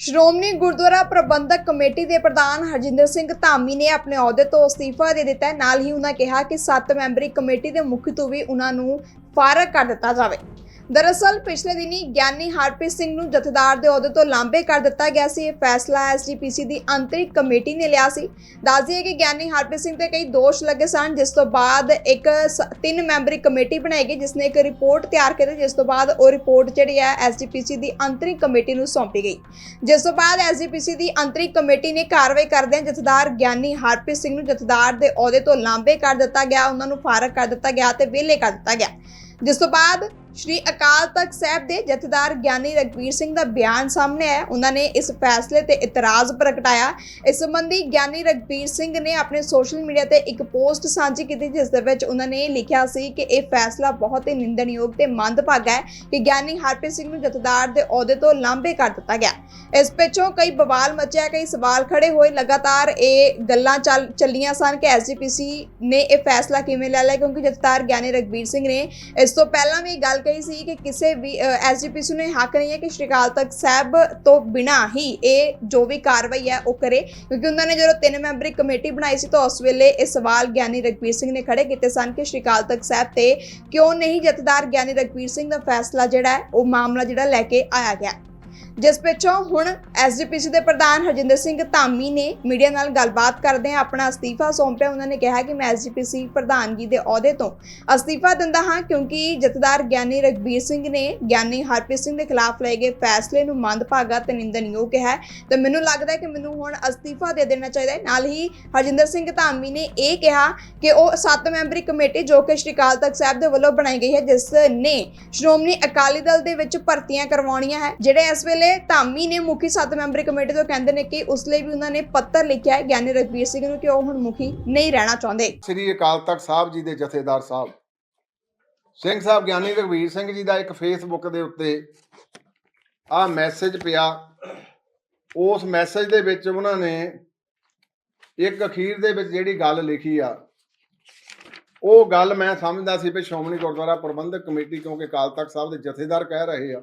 ਸ਼੍ਰੋਮਣੀ ਗੁਰਦੁਆਰਾ ਪ੍ਰਬੰਧਕ committee ਦੇ ਪ੍ਰਧਾਨ ਹਰਜਿੰਦਰ ਸਿੰਘ ਧਾਮੀ ਨੇ ਆਪਣੇ ਅਹੁਦੇ ਤੋਂ ਅਸਤੀਫਾ ਦੇ ਦਿੱਤਾ ਨਾਲ ਹੀ ਉਹਨਾਂ ਕਿਹਾ ਕਿ 7 ਮੈਂਬਰੀ ਕਮੇਟੀ ਦੇ ਮੁਖੀ ਤੋਂ ਵੀ ਉਹਨਾਂ ਨੂੰ ਫਾਰਗ ਕਰ ਦਿੱਤਾ ਜਾਵੇ। ਦਰਅਸਲ, ਪਿਛਲੇ ਦਿਨੀ ਗਿਆਨੀ ਹਰਪ੍ਰੀਤ ਸਿੰਘ ਨੂੰ ਜਥੇਦਾਰ ਦੇ ਅਹੁਦੇ ਤੋਂ ਲਾਂਭੇ ਕਰ ਦਿੱਤਾ ਗਿਆ ਸੀ। ਇਹ ਫੈਸਲਾ ਐਸਜੀਪੀਸੀ ਦੀ ਅੰਤਰਿਕ ਕਮੇਟੀ ਨੇ ਲਿਆ ਸੀ। ਦੱਸ ਦਈਏ ਕਿ ਗਿਆਨੀ ਹਰਪ੍ਰੀਤ ਸਿੰਘ ਤੇ ਕਈ ਦੋਸ਼ ਲੱਗੇ ਸਨ, ਜਿਸ ਤੋਂ ਬਾਅਦ ਇੱਕ ਸ- ਤਿੰਨ ਮੈਂਬਰੀ ਕਮੇਟੀ ਬਣਾਈ ਗਈ, ਜਿਸ ਨੇ ਇੱਕ ਰਿਪੋਰਟ ਤਿਆਰ ਕੀਤੀ, ਜਿਸ ਤੋਂ ਬਾਅਦ ਉਹ ਰਿਪੋਰਟ ਜਿਹੜੀ ਹੈ ਐਸਜੀਪੀਸੀ ਦੀ ਅੰਤਰਿਕ ਕਮੇਟੀ ਨੂੰ ਸੌਂਪੀ ਗਈ। ਜਿਸ ਤੋਂ ਬਾਅਦ ਐਸਜੀਪੀਸੀ ਦੀ ਅੰਤਰਿਕ ਕਮੇਟੀ ਨੇ ਕਾਰਵਾਈ ਕਰਦਿਆਂ ਜਥੇਦਾਰ ਗਿਆਨੀ ਹਰਪ੍ਰੀਤ ਸਿੰਘ ਨੂੰ ਜਥੇਦਾਰ ਦੇ ਅਹੁਦੇ ਤੋਂ ਲਾਂਭੇ ਕਰ ਦਿੱਤਾ ਗਿਆ, ਉਹਨਾਂ ਨੂੰ ਫਾਰਗ ਕਰ ਦਿੱਤਾ ਗਿਆ ਤੇ ਵਿਹਲੇ ਕਰ ਦਿੱਤਾ ਗਿਆ। ਜਿਸ ਤੋਂ ਬਾਅਦ ਸ਼੍ਰੀ ਅਕਾਲ ਤਖਤ ਸਾਹਿਬ ਦੇ ਜਥੇਦਾਰ ਗਿਆਨੀ ਰਗਵੀਰ ਸਿੰਘ ਦਾ ਬਿਆਨ ਸਾਹਮਣੇ ਆਇਆ। ਉਹਨਾਂ ਨੇ ਇਸ ਫੈਸਲੇ ਤੇ ਇਤਰਾਜ਼ ਪ੍ਰਗਟਾਇਆ। ਇਸ ਸੰਬੰਧੀ ਗਿਆਨੀ ਰਗਵੀਰ ਸਿੰਘ ਨੇ ਆਪਣੇ ਸੋਸ਼ਲ ਮੀਡੀਆ ਤੇ ਇੱਕ ਪੋਸਟ ਸਾਂਝੀ ਕੀਤੀ, ਜਿਸ ਦੇ ਵਿੱਚ ਉਹਨਾਂ ਨੇ ਲਿਖਿਆ ਸੀ ਕਿ ਇਹ ਫੈਸਲਾ ਬਹੁਤ ਹੀ ਨਿੰਦਣਯੋਗ ਤੇ ਮੰਦਭਾਗਾ ਹੈ ਕਿ ਗਿਆਨੀ ਹਰਪ੍ਰੀਤ ਸਿੰਘ ਨੂੰ ਜਥੇਦਾਰ ਦੇ ਅਹੁਦੇ ਤੋਂ ਲਾਂਭੇ ਕਰ ਦਿੱਤਾ ਗਿਆ। ਇਸ ਪਿੱਛੋਂ ਕਈ ਬਵਾਲ ਮਚਿਆ, ਕਈ ਸਵਾਲ ਖੜੇ ਹੋਏ। ਲਗਾਤਾਰ ਇਹ ਗੱਲਾਂ ਚੱਲ, ਚੱਲੀਆਂ ਸਨ ਕਿ ਐਸਜੀਪੀਸੀ ਨੇ ਇਹ ਫੈਸਲਾ ਕਿਵੇਂ ਲੈ ਲਿਆ, ਕਿਉਂਕਿ ਜਥੇਦਾਰ ਗਿਆਨੀ ਰਗਵੀਰ ਸਿੰਘ ਨੇ ਇਸ ਤੋਂ ਪਹਿਲਾਂ ਵੀ ਗੱਲ ਕਹੀ ਸੀ ਕਿ ਕਿਸੇ ਵੀ ਐਸਜੀਪੀਸੀ ਨੂੰ ਹੱਕ ਨਹੀਂ ਹੈ ਕਿ ਸ਼੍ਰੀ ਤਖਤ ਸਾਹਿਬ ਤੋਂ ਬਿਨਾਂ ਹੀ ਇਹ ਜੋ ਵੀ ਕਾਰਵਾਈ ਹੈ ਉਹ ਕਰੇ, ਕਿਉਂਕਿ ਉਹਨਾਂ ਨੇ ਜਦੋਂ ਤਿੰਨ ਮੈਂਬਰੀ ਕਮੇਟੀ ਬਣਾਈ ਸੀ ਤਾਂ ਉਸ ਵੇਲੇ ਇਹ ਸਵਾਲ ਗਿਆਨੀ ਰਗਵੀਰ ਸਿੰਘ ਨੇ ਖੜੇ ਕੀਤੇ ਸਨ ਕਿ ਸ਼੍ਰੀ ਅਕਾਲ ਤਖਤ ਸਾਹਿਬ ਤੇ ਕਿਉਂ ਨਹੀਂ ਜਥੇਦਾਰ ਗਿਆਨੀ ਰਗਵੀਰ ਸਿੰਘ ਦਾ ਫੈਸਲਾ ਜਿਹੜਾ ਹੈ, ਉਹ ਮਾਮਲਾ ਜਿਹੜਾ ਲੈ ਕੇ ਆਇਆ ਗਿਆ। ਜਿਸ ਪਿੱਛੋਂ ਹੁਣ ਐਸਜੀਪੀਸੀ ਦੇ ਪ੍ਰਧਾਨ ਹਰਜਿੰਦਰ ਸਿੰਘ ਧਾਮੀ ਨੇ ਮੀਡੀਆ ਨਾਲ ਗੱਲਬਾਤ ਕਰਦੇ ਆਪਣਾ ਅਸਤੀਫਾ ਸੌਂਪਿਆ। ਉਹਨਾਂ ਨੇ ਕਿਹਾ ਕਿ ਮੈਂ ਐਸਜੀਪੀਸੀ ਪ੍ਰਧਾਨਗੀ ਦੇ ਅਹੁਦੇ ਤੋਂ ਅਸਤੀਫਾ ਦਿੰਦਾ ਹਾਂ ਕਿਉਂਕਿ ਜਥੇਦਾਰ ਗਿਆਨੀ ਰਗਬੀਰ ਸਿੰਘ ਨੇ ਗਿਆਨੀ ਹਰਪ੍ਰੀਤ ਸਿੰਘ ਦੇ ਖਿਲਾਫ ਲਏ ਗਏ ਫੈਸਲੇ ਨੂੰ ਮੰਦਭਾਗਾ ਤੇ ਨਿੰਦਣਯੋਗ ਕਿਹਾ ਹੈ। ਤੇ ਮੈਨੂੰ ਲੱਗਦਾ ਹੈ ਕਿ ਮੈਨੂੰ ਹੁਣ ਅਸਤੀਫਾ ਦੇ ਦੇਣਾ ਚਾਹੀਦਾ ਹੈ। ਨਾਲ ਹੀ ਹਰਜਿੰਦਰ ਸਿੰਘ ਧਾਮੀ ਨੇ ਇਹ ਕਿਹਾ ਕਿ ਉਹ ਸੱਤ ਮੈਂਬਰੀ ਕਮੇਟੀ ਜੋ ਕਿ ਸ਼੍ਰੀ ਅਕਾਲ ਤਖਤ ਸਾਹਿਬ ਦੇ ਵੱਲੋਂ ਬਣਾਈ ਗਈ ਹੈ, ਜਿਸ ਨੇ ਸ਼੍ਰੋਮਣੀ ਅਕਾਲੀ ਦਲ ਦੇ ਵਿੱਚ ਭਰਤੀਆਂ ਕਰਵਾਉਣੀਆਂ ਹੈ, ਜਿਹੜੇ ਇਸ ਵੇਲੇ ਧਾਮੀ ਨੇ ਮੁਖੀ ਸੱਤ ਮੈਂਬਰੀ ਕਮੇਟੀ ਤੋਂ ਕਹਿੰਦੇ ਨੇ ਕਿ ਉਸ ਲਈ ਵੀ ਉਹਨਾਂ ਨੇ ਪੱਤਰ ਲਿਖਿਆ ਹੈ ਗਿਆਨੀ ਰਗਬੀਰ ਸਿੰਘ ਨੂੰ ਕਿ ਉਹ ਹੁਣ ਮੁਖੀ ਨਹੀਂ ਰਹਿਣਾ ਚਾਹੁੰਦੇ। ਸ੍ਰੀ ਅਕਾਲ ਤਖਤ ਸਾਹਿਬ ਜੀ ਦੇ ਜਥੇਦਾਰ ਸਾਹਿਬ, ਸਿੰਘ ਸਾਹਿਬ ਗਿਆਨੀ ਰਘਵੀਰ ਸਿੰਘ ਜੀ ਦਾ ਇੱਕ ਫੇਸਬੁੱਕ ਦੇ ਉੱਤੇ ਆ ਮੈਸੇਜ ਪਿਆ। ਉਸ ਮੈਸੇਜ ਦੇ ਵਿੱਚ ਉਹਨਾਂ ਨੇ ਇੱਕ ਅਖੀਰ ਦੇ ਵਿੱਚ ਜਿਹੜੀ ਗੱਲ ਲਿਖੀ ਆ, ਉਹ ਗੱਲ ਮੈਂ ਸਮਝਦਾ ਸੀ ਵੀ ਸ਼੍ਰੋਮਣੀ ਗੁਰਦੁਆਰਾ ਪ੍ਰਬੰਧਕ ਕਮੇਟੀ ਕਿਉਂਕਿ ਅਕਾਲ ਤਖਤ ਸਾਹਿਬ ਦੇ ਜਥੇਦਾਰ ਕਹਿ ਰਹੇ ਆ।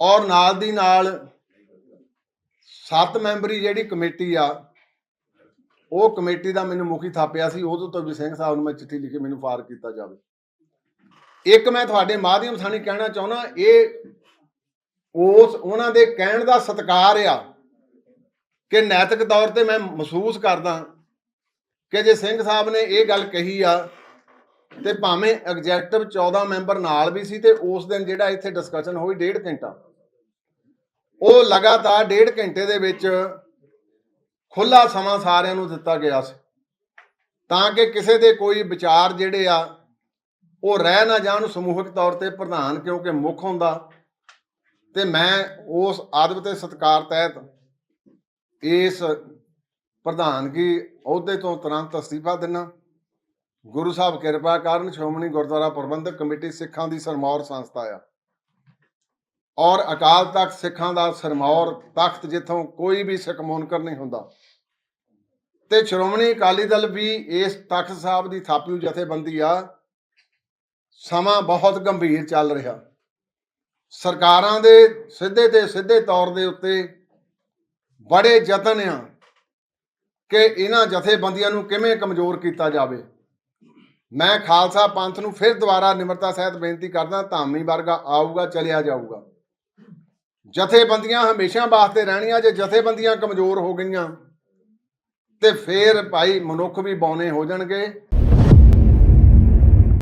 ਔਰ ਨਾਲ ਦੀ ਨਾਲ ਸੱਤ ਮੈਂਬਰੀ ਜਿਹੜੀ ਕਮੇਟੀ ਆ, ਉਹ ਕਮੇਟੀ ਦਾ ਮੈਨੂੰ ਮੁਖੀ ਥਾਪਿਆ ਸੀ ਉਦੋਂ ਤੋਂ ਵੀ ਸਿੰਘ ਸਾਹਿਬ ਨੂੰ ਮੈਂ ਚਿੱਠੀ ਲਿਖੀ, ਮੈਨੂੰ ਫਾਰ ਕੀਤਾ ਜਾਵੇ। ਇੱਕ ਮੈਂ ਤੁਹਾਡੇ ਮਾਧਿਅਮ ਸਾਨੀ ਕਹਿਣਾ ਚਾਹੁੰਦਾ, ਇਹ ਉਸ, ਉਹਨਾਂ ਦੇ ਕਹਿਣ ਦਾ ਸਤਿਕਾਰ ਆ ਕਿ ਨੈਤਿਕ ਤੌਰ ਤੇ ਮੈਂ ਮਹਿਸੂਸ ਕਰਦਾ ਕਿ ਜੇ ਸਿੰਘ ਸਾਹਿਬ ਨੇ ਇਹ ਗੱਲ ਕਹੀ ਆ ਤੇ ਭਾਵੇਂ ਐਗਜ਼ੈਕਟਿਵ 14 ਮੈਂਬਰ ਨਾਲ ਵੀ ਸੀ ਤੇ ਉਸ ਦਿਨ ਜਿਹੜਾ ਇੱਥੇ ਡਿਸਕਸ਼ਨ ਹੋਈ ਡੇਢ ਘੰਟਾ। ਉਹ ਲਗਾਤਾਰ ਡੇਢ ਘੰਟੇ ਦੇ ਵਿੱਚ ਖੁੱਲਾ ਸਮਾਂ ਸਾਰਿਆਂ ਨੂੰ ਦਿੱਤਾ ਗਿਆ ਸੀ। ਤਾਂ ਕਿ ਕਿਸੇ ਦੇ ਕੋਈ ਵਿਚਾਰ ਜਿਹੜੇ ਆ, ਉਹ ਰਹਿ ਨਾ ਜਾਣ ਸਮੂਹਿਕ ਤੌਰ ਤੇ ਪ੍ਰਧਾਨ ਕਿਉਂਕਿ ਮੁੱਖ ਹੁੰਦਾ। ਤੇ ਮੈਂ ਉਸ ਆਦਬ ਤੇ ਸਤਕਾਰ ਤਹਿਤ ਇਸ ਪ੍ਰਧਾਨਗੀ ਅਹੁਦੇ ਤੋਂ ਤੁਰੰਤ ਅਸਤੀਫਾ ਦਿੰਨਾ ਗੁਰੂ ਸਾਹਿਬ ਕਿਰਪਾ ਕਰਨ ਸ਼੍ਰੋਮਣੀ ਗੁਰਦੁਆਰਾ ਪ੍ਰਬੰਧਕ ਕਮੇਟੀ ਸਿੱਖਾਂ ਦੀ ਸਰਮੌਰ ਸੰਸਥਾ ਆ। ਔਰ ਅਕਾਲ ਤਖਤ ਸਿੱਖਾਂ ਦਾ ਸਰਮੌਰ ਤਖਤ ਜਿੱਥੋਂ ਕੋਈ ਵੀ ਸਿੱਖ ਮੁਨਕਰ ਨਹੀਂ ਹੁੰਦਾ। ਤੇ ਸ਼੍ਰੋਮਣੀ ਅਕਾਲੀ ਦਲ ਵੀ ਇਸ ਤਖਤ ਸਾਹਿਬ ਦੀ ਥਾਪਿਓ ਜਥੇਬੰਦੀ ਆ। ਸਮਾਂ ਬਹੁਤ ਗੰਭੀਰ ਚੱਲ ਰਿਹਾ। ਸਰਕਾਰਾਂ ਦੇ ਸਿੱਧੇ ਤੇ ਸਿੱਧੇ ਤੌਰ ਦੇ ਉੱਤੇ ਬੜੇ ਯਤਨ ਆ ਕਿ ਇਹਨਾਂ ਜਥੇਬੰਦੀਆਂ ਨੂੰ ਕਿਵੇਂ ਕਮਜ਼ੋਰ ਕੀਤਾ ਜਾਵੇ। ਮੈਂ ਖਾਲਸਾ ਪੰਥ ਨੂੰ ਫਿਰ ਦੁਬਾਰਾ ਨਿਮਰਤਾ ਸਹਿਤ ਬੇਨਤੀ ਕਰਦਾ, ਧਾਮੀ ਵਰਗਾ ਆਊਗਾ, ਚਲਿਆ ਜਾਊਗਾ। ਜਥੇਬੰਦੀਆਂ ਹਮੇਸ਼ਾ ਵਾਸਤੇ ਰਹਿਣੀਆਂ, ਜੇ ਜਥੇਬੰਦੀਆਂ ਕਮਜ਼ੋਰ ਹੋ ਗਈਆਂ, ਤੇ ਫੇਰ ਭਾਈ ਮਨੁੱਖ ਵੀ ਬੌਨੇ ਹੋ ਜਾਣਗੇ।